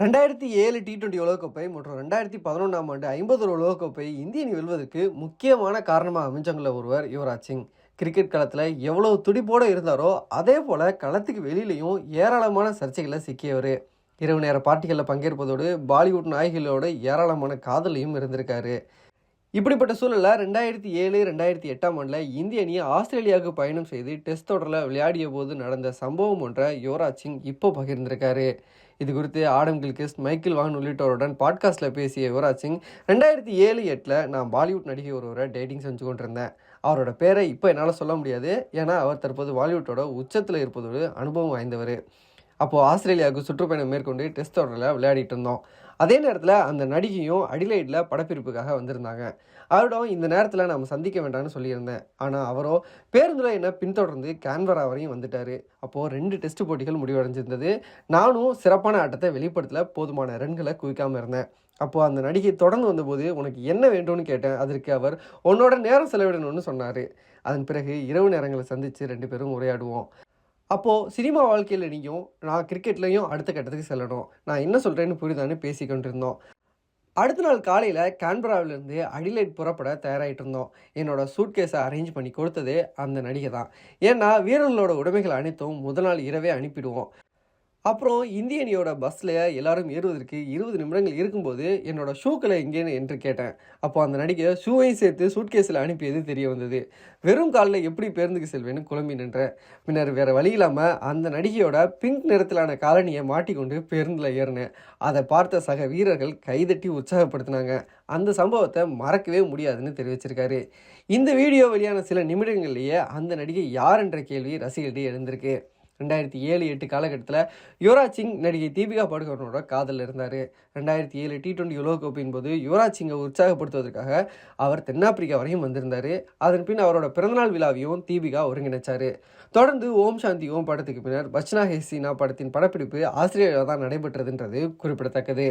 ரெண்டாயிரத்தி ஏழு T twenty உலகக்கோப்பை மற்றும் ரெண்டாயிரத்தி பதினொன்றாம் ஆண்டு ஐம்பது உலகக்கோப்பை இந்திய அணி வெல்வதற்கு முக்கியமான காரணமாக அமைஞ்சவங்கள ஒருவர் யுவராஜ் சிங். கிரிக்கெட் களத்தில் எவ்வளோ துடிப்போடு இருந்தாரோ அதே போல் களத்துக்கு வெளியிலையும் ஏராளமான சர்ச்சைகளை சிக்கியவர். இரவு நேர பார்ட்டிகளில் பங்கேற்பதோடு பாலிவுட் நாயகிகளோட ஏராளமான காதலையும் இருந்திருக்காரு. இப்படிப்பட்ட சூழலில் ரெண்டாயிரத்தி ஏழு ரெண்டாயிரத்தி எட்டாம் ஆண்டில் இந்திய அணியை ஆஸ்திரேலியாவுக்கு பயணம் செய்து டெஸ்ட் தொடரில் விளையாடிய போது நடந்த சம்பவம் ஒன்றை யுவராஜ் சிங் இப்போ பகிர்ந்திருக்காரு. இது குறித்து ஆடம் கில்கிஸ்ட் மைக்கேல் வாகன் உள்ளிட்டோருடன் பாட்காஸ்ட்டில் பேசிய யுவராஜ் சிங் ரெண்டாயிரத்தி ஏழு எட்டில் நான் பாலிவுட் நடிகை ஒருவரை டேட்டிங் செஞ்சு கொண்டிருந்தேன். அவரோட பேரை இப்போ என்னால் சொல்ல முடியாது. ஏன்னா அவர் தற்போது பாலிவுட்டோட உச்சத்தில் இருப்பதோடு அனுபவம் வாய்ந்தவர். அப்போது ஆஸ்திரேலியாவுக்கு சுற்றுப்பயணம் மேற்கொண்டு டெஸ்ட் தொடரில் விளையாடிட்டு இருந்தோம். அதே நேரத்தில் அந்த நடிகையும் அடிலைட்டில் படப்பிடிப்புக்காக வந்திருந்தாங்க. அவரிடம் இந்த நேரத்தில் நம்ம சந்திக்க வேண்டாம்னு சொல்லியிருந்தேன். ஆனால் அவரோ பேருந்தில் என்னை பின்தொடர்ந்து கேன்வரா வரையும் வந்துட்டார். அப்போது ரெண்டு டெஸ்ட் போட்டிகள் முடிவடைஞ்சிருந்தது. நானும் சிறப்பான ஆட்டத்தை வெளிப்படுத்தல போதுமான ரன்களை குவிக்காமல் இருந்தேன். அப்போது அந்த நடிகை தொடர்ந்து வந்தபோது உனக்கு என்ன வேண்டும்னு கேட்டேன். அதற்கு அவர் உன்னோட நேரம் செலவிடணும்னு சொன்னார். அதன் பிறகு இரவு நேரங்களை சந்தித்து ரெண்டு பேரும் உரையாடுவோம். அப்போது சினிமா வாழ்க்கையில் நீயும் நான் கிரிக்கெட்லேயும் அடுத்த கட்டத்துக்கு செல்லணும். நான் என்ன சொல்கிறேன்னு புரியுதான்னு பேசிக்கொண்டு இருந்தோம் அடுத்த நாள் காலையில் கேன்பராவிலேருந்து அடிலைட் புறப்பட தயாராகிட்டு இருந்தோம். என்னோட சூட்கேஸை அரேஞ்ச் பண்ணி கொடுத்தது அந்த நடிகை தான். ஏன்னா வீரர்களோட உடைமைகள் அனைத்தும் முதல் நாள் இரவே அனுப்பிடுவோம். அப்புறம் இந்தியனியோட பஸ்ஸில் எல்லாரும் ஏறுவதற்கு இருபது நிமிடங்கள் இருக்கும்போது என்னோட ஷூக்களை எங்கேன்னு என்று கேட்டேன். அப்போ அந்த நடிகை ஷூவையும் சேர்த்து சூட்கேஸில் அனுப்பியது தெரிய வந்தது. வெறும் காலில் எப்படி பேருந்துக்கு செல்வேன்னு குழம்பி நின்றேன். பின்னர் வேறு வழி இல்லாமல் அந்த நடிகையோட பிங்க் நிறத்திலான காலனியை மாட்டிக்கொண்டு பேருந்தில் ஏறினேன். அதை பார்த்த சக வீரர்கள் கைதட்டி உற்சாகப்படுத்தினாங்க. அந்த சம்பவத்தை மறக்கவே முடியாதுன்னு தெரிவிச்சிருக்காரு. இந்த வீடியோ வெளியான சில நிமிடங்கள்லேயே அந்த நடிகை யார் என்ற கேள்வி ரசிகர்கிட்ட எழுந்திருக்கு. ரெண்டாயிரத்தி ஏழு எட்டு காலகட்டத்தில் யுவராஜ் சிங் நடிகை தீபிகா படுகோனோட காதலில் இருந்தார். ரெண்டாயிரத்தி ஏழு டி டுவெண்ட்டி உலகக்கோப்பையின் போது யுவராஜ் சிங்கை உற்சாகப்படுத்துவதற்காக அவர் தென்னாப்பிரிக்கா வரையும் வந்திருந்தார். அதன் பின் அவரோட பிறந்தநாள் விழாவையும் தீபிகா ஒருங்கிணைச்சார். தொடர்ந்து ஓம் சாந்தி ஓம் படத்துக்கு பின்னர் பச்னா ஹேசினா படத்தின் படப்பிடிப்பு ஆஸ்திரேலியாவில் தான் நடைபெற்றதுன்றது குறிப்பிடத்தக்கது.